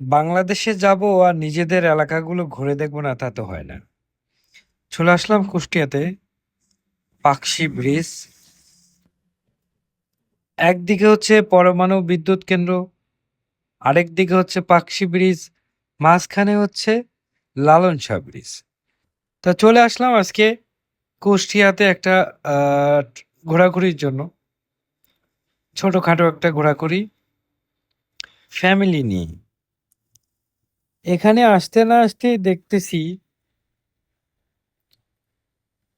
বাংলাদেশে যাব আর নিজেদের এলাকাগুলো ঘুরে দেখব না তা তো হয় না। চলে আসলাম কুষ্টিয়াতে পাকশি ব্রিজ। একদিকে হচ্ছে পরমাণু বিদ্যুৎ কেন্দ্র, আরেক দিকে হচ্ছে পাকশি ব্রিজ, মাঝখানে হচ্ছে লালন শাহ ব্রিজ। তা চলে আসলাম আজকে কুষ্টিয়াতে একটা ঘোরাঘুরির জন্য। ছোটখাটো একটা ঘোরাঘুরি। ফ্যামিলি নিয়ে। এখানে আসতে না আসতে দেখতেছি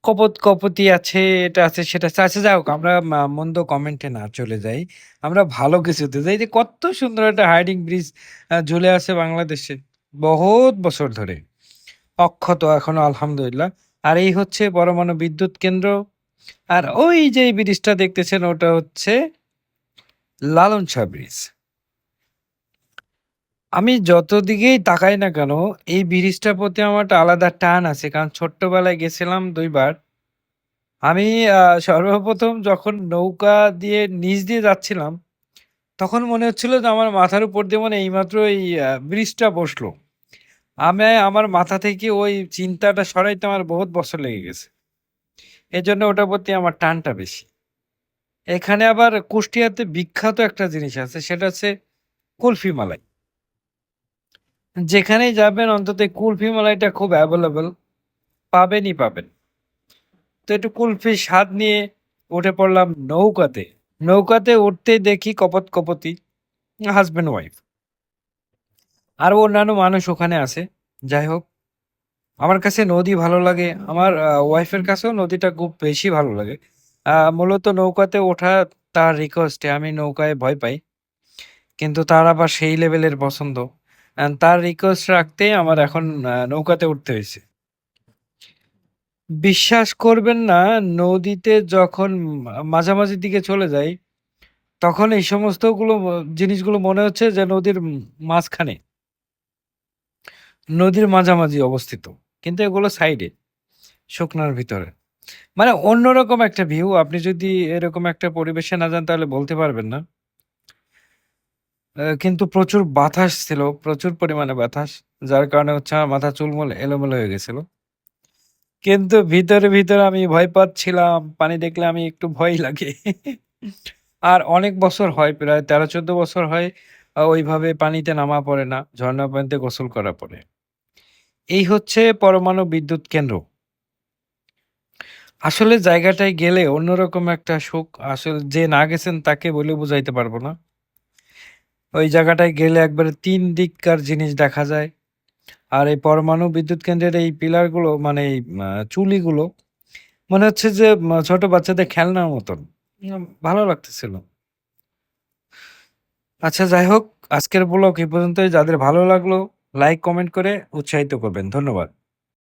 কপোত কপতি আছে, এটা আছে, সেটা আছে। আচ্ছা যাই হোক আমরা মন্দ কমেন্টে না চলে যাই। আমরা ভালো কিছুতে যাই। যে কত সুন্দর একটা হাইডিং ব্রিজ ঝুলে আছে বাংলাদেশে। বহুত বছর ধরে। অক্ষত এখনও আলহামদুলিল্লাহ। আর এই হচ্ছে পরমাণু বিদ্যুৎ কেন্দ্র। আর ওই যে ব্রিজটা দেখতেছেন ওটা হচ্ছে লালন শাহ ব্রিজ। আমি যত দিকেই তাকাই না কেন, এই ব্রিজটার প্রতি আমার একটা আলাদা টান আছে। কারণ ছোট্টবেলায় গেছিলাম ২ বার। আমি সর্বপ্রথম যখন নৌকা দিয়ে নিচ দিয়ে যাচ্ছিলাম, তখন মনে হচ্ছিল যে আমার মাথার উপর দিয়ে মনে এইমাত্র এই ব্রিজটা বসল। আমি আমার মাথা থেকে ওই চিন্তাটা সরাইতে আমার বহুত বছর লেগে গেছে। এজন্য ওটার প্রতি আমার টানটা বেশি। এখানে আবার কুষ্টিয়াতে বিখ্যাত একটা জিনিস আছে সেটা হচ্ছে কুলফি মালাই। যেখানেই যাবেন অন্তত কুলফি মালাইটা খুব অ্যাভেলেবেল পাবেনই পাবেন। তো একটু কুলফির স্বাদ নিয়ে উঠে পড়লাম নৌকাতে। নৌকাতে উঠতেই দেখি কপোত কপোতি, হাসব্যান্ড ওয়াইফ। আরও অন্যান্য মানুষ ওখানে আছে। যাই হোক। আমার কাছে নদী ভালো লাগে। আমার ওয়াইফের কাছেও নদীটা খুব বেশি ভালো লাগে। মূলত নৌকাতে ওঠা তার রিকোয়েস্টে আমি নৌকায় ভয় পাই। কিন্তু তার আবার সেই লেভেলের পছন্দ। তার রিকোয়েস্ট রাখতেই আমার এখন নৌকাতে উঠতে হয়েছে বিশ্বাস করবেন না নদীতে যখন মাঝামাঝির দিকে চলে যাই, তখন এই সমস্তগুলো জিনিসগুলো মনে হচ্ছে যে নদীর মাঝখানে। নদীর মাঝামাঝি অবস্থিত। কিন্তু এগুলো সাইডে, শুকনার ভিতরে। মানে অন্যরকম একটা ভিউ। আপনি যদি এরকম একটা পরিবেশে না যান তাহলে বলতে পারবেন না। কিন্তু প্রচুর বাতাস ছিল, প্রচুর পরিমাণে বাতাস। যার কারণে হচ্ছে আমার মাথা চুলমুল এলোমেলো হয়ে গেছিল। কিন্তু ভিতরে, ভিতরে আমি ভয় পাচ্ছিলাম। পানি দেখলে আমি একটু ভয়ই লাগে। আর অনেক বছর হয় প্রায় ১৩-১৪ বছর হয় ওইভাবে পানিতে নামা পড়ে না। ঝর্ণার পানিতে গোসল করা পড়ে। এই হচ্ছে পরমাণু বিদ্যুৎ কেন্দ্র। আসলে জায়গাটায় গেলে অন্যরকম একটা সুখ আসলে যে না গেছেন তাকে বলে বুঝাইতে পারব না। ওই জায়গাটায় গেলে একবারে তিন দিককার জিনিস দেখা যায়। আর এই পরমাণু বিদ্যুৎ কেন্দ্রের এই পিলারগুলো মানে এই চুলিগুলো মনে হচ্ছে যে ছোট বাচ্চাদের খেলনার মতন। ভালো লাগতেছিল। আচ্ছা যাই হোক, আজকের ব্লগ এই পর্যন্তই। যাদের ভালো লাগল লাইক, কমেন্ট করে উৎসাহিত করবেন। ধন্যবাদ।